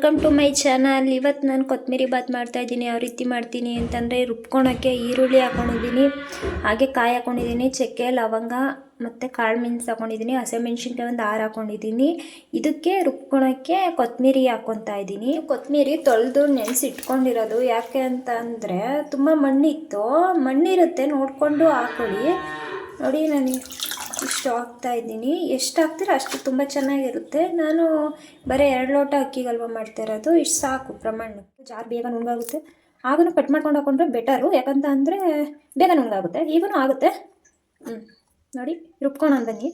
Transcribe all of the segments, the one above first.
Welcome to my channel ಇವತ್ತು ನಾನು ಕೊತ್ತಂಬರಿ ಬಾತ್ ಮಾಡ್ತಾ ಇದ್ದೀನಿ. ಯಾವ ರೀತಿ ಮಾಡ್ತೀನಿ ಅಂತಂದರೆ ರುಬ್ಕೊಳೋಕ್ಕೆ ಈರುಳ್ಳಿ ಹಾಕೊಂಡಿದ್ದೀನಿ. ಹಾಗೆ ಕಾಯಿ ಹಾಕೊಂಡಿದ್ದೀನಿ, ಚಕ್ಕೆ, ಲವಂಗ ಮತ್ತು ಕಾಳು ಮೆಣಸು ಹಾಕೊಂಡಿದ್ದೀನಿ. ಹಸಿಮೆಣ್ಸಿನ್ಕಾಯಿ ಒಂದು ಆರು ಹಾಕೊಂಡಿದ್ದೀನಿ. ಇದಕ್ಕೆ ರುಬ್ಕೊಳೋಕ್ಕೆ ಕೊತ್ತಂಬರಿ ಹಾಕ್ಕೊತಾ ಇದ್ದೀನಿ. ಕೊತ್ತಂಬರಿ ತೊಳೆದು ನೆನೆಸಿ ಇಟ್ಕೊಂಡಿರೋದು ಯಾಕೆ ಅಂತ ಅಂದರೆ ತುಂಬ ಮಣ್ಣಿತ್ತು. ಮಣ್ಣಿರುತ್ತೆ, ನೋಡಿಕೊಂಡು ಹಾಕೊಳ್ಳಿ. ನೋಡಿ ನಾನು ಇಷ್ಟು ಹಾಕ್ತಾ ಇದ್ದೀನಿ. ಎಷ್ಟು ಹಾಕ್ತೀರೋ ಅಷ್ಟು ತುಂಬ ಚೆನ್ನಾಗಿರುತ್ತೆ. ನಾನು ಬರೀ ಎರಡು ಲೋಟ ಅಕ್ಕಿಗಲ್ವ ಮಾಡ್ತಾ ಇರೋದು. ಇಷ್ಟು ಸಾಕು ಪ್ರಮಾಣ ಜಾರ್ ಬೇಗ ನುಂಗಾಗುತ್ತೆ. ಆಗೂ ಕಟ್ ಮಾಡ್ಕೊಂಡು ಹಾಕೊಂಡ್ರೆ ಬೆಟರು. ಯಾಕಂತ ಅಂದರೆ ಬೇಗ ನುಂಗಾಗುತ್ತೆ. ಈಗೂ ಆಗುತ್ತೆ. ಹ್ಞೂ ನೋಡಿ ರುಬ್ಕೊಂಡು ಬನ್ನಿ.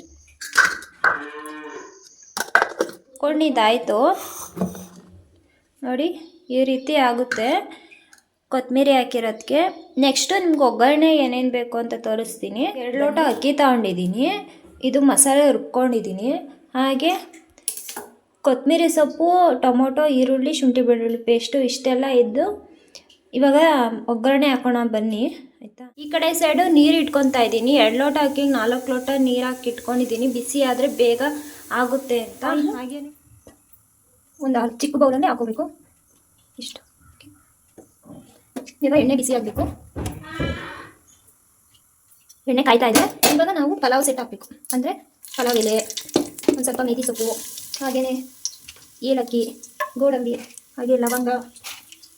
ಕೊಂಡಿದ್ದಾಯಿತು ನೋಡಿ, ಈ ರೀತಿ ಆಗುತ್ತೆ. ಕೊತ್ತಂಬರಿ ಹಾಕಿರೋದಕ್ಕೆ ನೆಕ್ಸ್ಟು ನಿಮ್ಗೆ ಒಗ್ಗರಣೆ ಏನೇನು ಬೇಕು ಅಂತ ತೋರಿಸ್ತೀನಿ. ಎರಡು ಲೋಟ ಅಕ್ಕಿ ತಗೊಂಡಿದ್ದೀನಿ. ಇದು ಮಸಾಲೆ ರುಬ್ಕೊಂಡಿದ್ದೀನಿ. ಹಾಗೆ ಕೊತ್ತಂಬರಿ ಸೊಪ್ಪು ಟೊಮೊಟೊ ಈರುಳ್ಳಿ ಶುಂಠಿ ಬೆಳ್ಳುಳ್ಳಿ ಪೇಸ್ಟು ಇಷ್ಟೆಲ್ಲ ಇದ್ದು ಇವಾಗ ಒಗ್ಗರಣೆ ಹಾಕೋಣ ಬನ್ನಿ. ಆಯಿತಾ? ಈ ಕಡೆ ಸೈಡು ನೀರು ಇಟ್ಕೊತಾ ಇದ್ದೀನಿ. ಎರಡು ಲೋಟ ಹಾಕಿ ನಾಲ್ಕು ಲೋಟ ನೀರು ಹಾಕಿ ಇಟ್ಕೊಂಡಿದ್ದೀನಿ. ಬಿಸಿ ಆದರೆ ಬೇಗ ಆಗುತ್ತೆ ಅಂತ. ಹಾಗೆ. ಒಂದು ಅರ್ಧ ಚಿಕ್ಕ ಬೌಲಲ್ಲಿ ಹಾಕೋಬೇಕು. ಇಷ್ಟು. ಈಗ ಎಣ್ಣೆ ಬಿಸಿ ಆಗಬೇಕು. ಎಣ್ಣೆ ಕಾಯ್ತಾ ಇದೆ ಇವಾಗ ನಾವು ಪಲಾವ್ ಸೆಟ್ ಹಾಕಬೇಕು. ಅಂದರೆ ಪಲಾವ್ ಎಲೆ, ಒಂದು ಸ್ವಲ್ಪ ಮೇಥಿ ಸೊಪ್ಪು ಹಾಗೆಯೇ ಏಲಕ್ಕಿ, ಗೋಡಂಬಿ, ಹಾಗೆ ಲವಂಗ,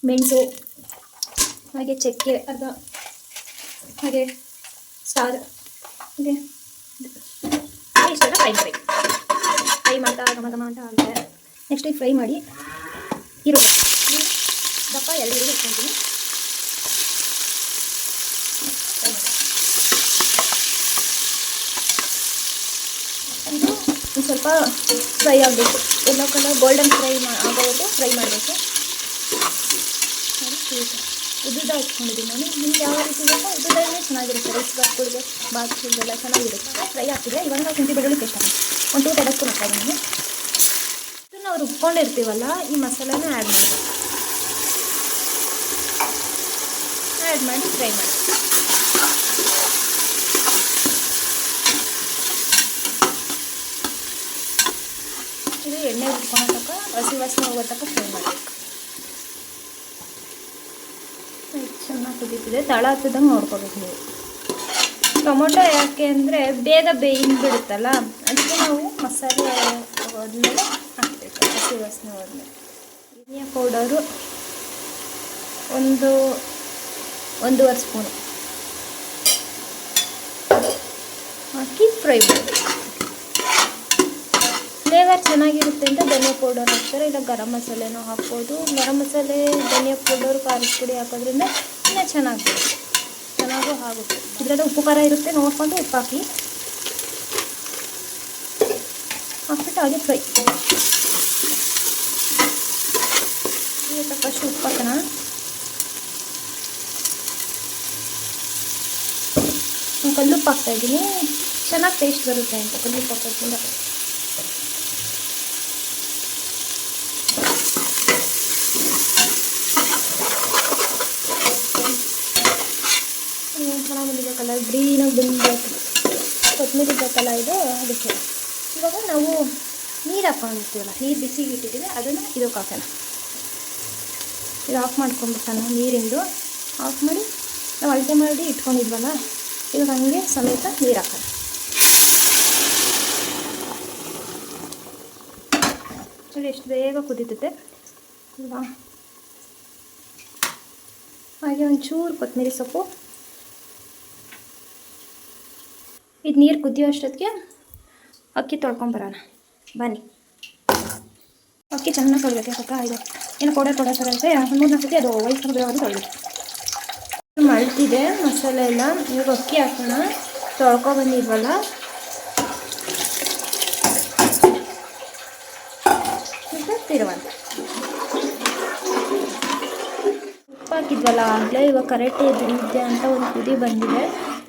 ಮೆಣಸು, ಹಾಗೆ ಚಕ್ಕೆ, ಅರ್ಧ, ಹಾಗೆ ಸ್ಟಾರ್ ಹಾಗೆ ಇಷ್ಟೆಲ್ಲ ಫ್ರೈ ಮಾಡಬೇಕು. ಫ್ರೈ ಮಾಡ್ತಾ ಘಮ ಘಮ ಅಂತ ಆಗುತ್ತೆ. ನೆಕ್ಸ್ಟ್ ಫ್ರೈ ಮಾಡಿ ಈರುಳ್ಳಿ ದಪ್ಪ ಎರಡು ಇಟ್ಕೊತೀನಿ ಫ್ರೈ ಮಾಡಿ ಇದು ಒಂದು ಸ್ವಲ್ಪ ಫ್ರೈ ಆಗಬೇಕು. ಎಲ್ಲೋ ಕಲರ್ ಗೋಲ್ಡನ್ ಫ್ರೈ ಆಗೋವರೆಗೂ ಫ್ರೈ ಮಾಡಬೇಕು. ಉದ್ದುದ ಇಟ್ಕೊಂಡಿದ್ದೀನಿ ನಾನು. ನಿಮ್ಗೆ ಯಾವ ರೀತಿ ಬೇಕೋ ಉದ್ದುದಲ್ಲೇ ಚೆನ್ನಾಗಿರುತ್ತೆ. ರೈಸ್ ಬಾತ್ಗಳಿಗೆ, ಬಾತ್ಗಳಿಗೆಲ್ಲ ಚೆನ್ನಾಗಿರುತ್ತೆ. ಫ್ರೈ ಆಗ್ತಿದೆ ಇವಾಗ ನಾವು ಶುಂಠಿ ಬೆಳ್ಳುಳ್ಳಿ ಪೇಸ್ಟ್ ಒಂದು ಟೂ ಟೇಬಲ್ ಸ್ಪೂನ್ ಹಾಕ್ತಾ ಇದ್ದೀನಿ ಇದನ್ನು ನಾವು ರುಬ್ಕೊಂಡಿರ್ತೀವಲ್ಲ, ಈ ಮಸಾಲೆನ ಆ್ಯಡ್ ಮಾಡಿ. ಆ್ಯಡ್ ಮಾಡಿ ಫ್ರೈ ಮಾಡಿ. ಇದು ಎಣ್ಣೆ ಉಟ್ಕೊಳೋ ತಕ್ಕ ಹಸಿ ವಾಸನೆ ಹೋಗೋ ತಕ್ಕ ಫ್ರೈ ಮಾಡಬೇಕು ಚೆನ್ನಾಗಿ ಕುದೀತಿದೆ. ತಳ ಹತ್ತದಂಗೆ ನೋಡ್ಕೋಬೇಕು ನೀವು. ಟೊಮೊಟೊ ಯಾಕೆ ಅಂದರೆ ಬೇಗ ಬೇಯಿಂದ್ಬಿಡುತ್ತಲ್ಲ ಅದಕ್ಕೆ ನಾವು ಮಸಾಲೆ ಹೋದ್ಮೇಲೆ ಹಾಕಬೇಕು, ಹಸಿ ವಾಸನೆ ಹೋದ್ಮೇಲೆ. ಧನಿಯಾ ಪೌಡರು ಒಂದು, ಒಂದೂವರೆ ಸ್ಪೂನು. ಹಾಕಿ ಫ್ರೈ ಮಾಡಬೇಕು. ಫ್ಲೇವರ್ ಚೆನ್ನಾಗಿರುತ್ತೆ ಅಂತ ಧನಿಯಾ ಪೌಡರ್ ಹಾಕ್ತಾರೆ. ಇಲ್ಲ ಗರಂ ಮಸಾಲೆನೂ ಹಾಕ್ಬೋದು. ಗರಂ ಮಸಾಲೆ, ಧನಿಯಾ ಪೌಡರ್ ಖಾರದ ಪುಡಿ ಹಾಕೋದ್ರಿಂದ ಇನ್ನೂ ಚೆನ್ನಾಗಿ ಚೆನ್ನಾಗೂ ಆಗುತ್ತೆ. ಇದರಲ್ಲಿ ಉಪ್ಪು ಖಾರ ಇರುತ್ತೆ. ನೋಡ್ಕೊಂಡು ಉಪ್ಪು ಹಾಕಿ. ಹಾಕ್ಬಿಟ್ಟು ಹಾಗೆ ಫ್ರೈ ತಕ್ಕಷ್ಟು ಉಪ್ಪು ಹಾಕೋಣ. ಕಲ್ಲುಪ್ಪು ಹಾಕ್ತಾಯಿದ್ದೀನಿ ಚೆನ್ನಾಗಿ ಟೇಸ್ಟ್ ಬರುತ್ತೆ ಅಂತ ಕಲ್ಲುಪ್ಪು ಹಾಕೋದ್ರಿಂದ. ಬಂದಿದೆ ಕಲರ್ ಗ್ರೀನಾಗಿ ಬಂದಿದೆ ಕೊತ್ತಂಬರಿ ಬೇಕಲ್ಲ ಇದು, ಅದಕ್ಕೆ. ಇವಾಗ ನಾವು ನೀರು ಹಾಕೊಂಡಿರ್ತೀವಲ್ಲ ನೀರು ಬಿಸಿಗೆ ಇಟ್ಟಿದ್ದೀವಿ, ಅದನ್ನು ಇದಕ್ಕೆ ಹಾಕೋಣ ಇದು ಆಫ್ ಮಾಡ್ಕೊಂಡ್ಬಿಟ್ಟಣ ನೀರಿಂದು ಆಫ್ ಮಾಡಿ, ನಾವು ಅಳತೆ ಮಾಡಿ ಇಟ್ಕೊಂಡಿದ್ವಲ್ಲ, ಇವಾಗ ಹಂಗೆ ಸಮೇತ ನೀರು ಹಾಕೋಣ. ನೋಡಿ ಎಷ್ಟು ಬೇಗ ಕುದೀತತೆ. ಅಲ್ವಾ? ಹಾಗೆ ಒಂಚೂರು ಕೊತ್ತಂಬರಿ ಸೊಪ್ಪು. ಇದು ನೀರು ಕುದಿಯೋ ಅಷ್ಟೊತ್ತಿಗೆ ಅಕ್ಕಿ ತೊಳ್ಕೊಂಬರೋಣ ಬನ್ನಿ. ಅಕ್ಕಿ ಚೆನ್ನಾಗಿ ತೊಳಿಬೇಕು ಯಾಕಪ್ಪ ಇದು ಏನು ಕೊಡೆ ಕೊಡೋ ಥರ ಇರುತ್ತೆ. ಮೂರು ನಾಲ್ಕು ಅದು ವಯಸ್ಸು ಬಿಡೋದು ತೊಳಿಬೇಕು. ಮಳ್ತಿದೆ ಮಸಾಲೆ ಎಲ್ಲ. ಇವಾಗ ಅಕ್ಕಿ ಹಾಕೋಣ. ತೊಳ್ಕೊ ಬಂದಿದ್ವಲ್ಲ? ತಿರುವಂತ ಉಪ್ಪು ಹಾಕಿದ್ವಲ್ಲ ಆಗಲೇ, ಇವಾಗ ಕರೆಕ್ಟ್ ಇದೆ ಅಂತ ಒಂದು ಕುದಿ ಬಂದಿದೆ.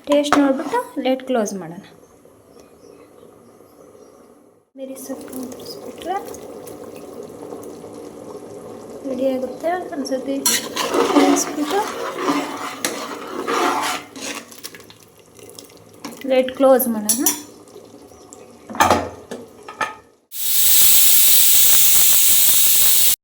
ಟೇಸ್ಟ್ ನೋಡಿಬಿಟ್ಟು ಲೇಟ್ ಕ್ಲೋಸ್ ಮಾಡೋಣ. ಮೇರಿ ಸೊಪ್ಪು ತರಿಸ್ಬಿಟ್ರೆ ರೆಡಿ ಆಗುತ್ತೆ. ಒಂದ್ಸತಿ ಕಲಿಸ್ಬಿಟ್ಟು ಲೇಟ್ ಕ್ಲೋಸ್ ಮಾಡೋಣ.